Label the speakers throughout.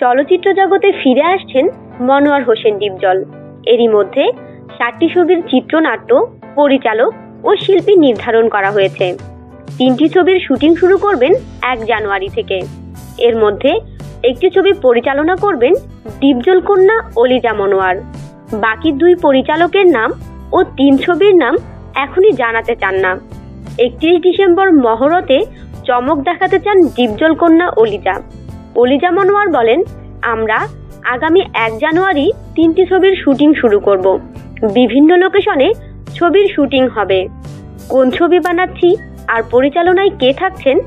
Speaker 1: চলচ্চিত্র জগতে ফিরে আসছেন মনোয়ার হোসেন ডিপজল। এরই মধ্যে ষাটটি ছবির চিত্রনাট্য, পরিচালক ও শিল্পী নির্ধারণ করা হয়েছে। তিনটি ছবির শুটিং শুরু করবেন এক জানুয়ারি থেকে। এর মধ্যে একটি ছবি পরিচালনা করবেন ডিপজল কন্যা অলিজা মনোয়ার। বাকি দুই পরিচালকের নাম ও তিন ছবির নাম এখনই জানাতে চান না। একত্রিশ ডিসেম্বর মহরতে চমক দেখাতে চান ডিপজল কন্যা অলিজা। অলিজা মনোয়ার বলেন, আমরা আগামী এক জানুয়ারি তিনটি ছবির শুটিং শুরু করব। বিভিন্ন লোকেশনে ছবির শুটিং হবে। কোন ছবি বানাচ্ছি আর পরিচালনায় কে থাকছেন,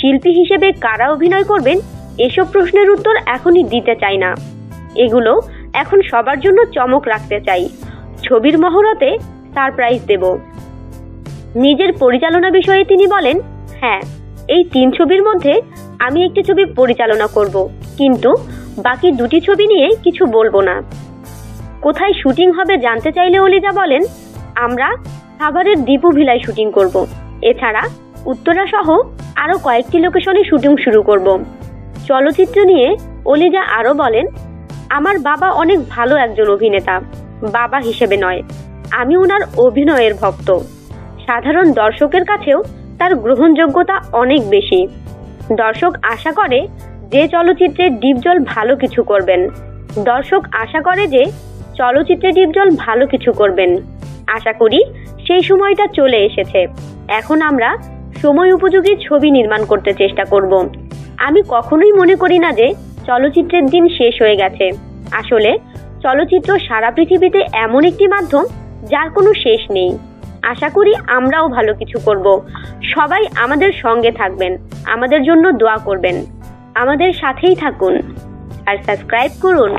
Speaker 1: শিল্পী হিসেবে কারা অভিনয় করবেন, এসব প্রশ্নের উত্তর এখনই দিতে চাই না। এগুলো এখন সবার জন্য চমক রাখতে চাই। ছবির মহরতে সারপ্রাইজ দেব। নিজের পরিচালনা বিষয়ে তিনি বলেন হ্যাঁ এই তিন ছবির মধ্যে আমি একটি ছবি পরিচালনা করব, কিন্তু বাকি দুটি ছবি নিয়ে কিছু বলব না। কোথায় শুটিং হবে জানতে চাইলে অলিজা বলেন, আমরা সাভারের দীপু ভিলায় শুটিং করব। এছাড়া উত্তরা সহ আরও কয়েকটি লোকেশনে শুটিং শুরু করব। চলচ্চিত্র নিয়ে অলিজা আরও বলেন, আমার বাবা অনেক ভালো একজন অভিনেতা, বাবা হিসেবে নয়, আমি ওনার অভিনয়ের ভক্ত। সাধারণ দর্শকের কাছেও তার গ্রহণযোগ্যতা অনেক বেশি। দর্শক আশা করে যে চলচ্চিত্রে ডিপজল ভালো কিছু করবেন। দর্শক আশা করে যে চলচ্চিত্রে ডিপজল ভালো কিছু করবেন। আশা করি সেই সময়টা চলে এসেছে। এখন আমরা সময় উপযোগী ছবি নির্মাণ করতে চেষ্টা করব। আমি কখনোই মনে করি না যে চলচ্চিত্রের দিন শেষ হয়ে গেছে। আসলে চলচ্চিত্র সারা পৃথিবীতে এমন একটি মাধ্যম যার কোনো শেষ নেই। আশা করি আমরাও ভালো কিছু করব। সবাই আমাদের সঙ্গে থাকবেন, আমাদের জন্য দোয়া করবেন। আমাদের সাথেই থাকুন আর সাবস্ক্রাইব করুন।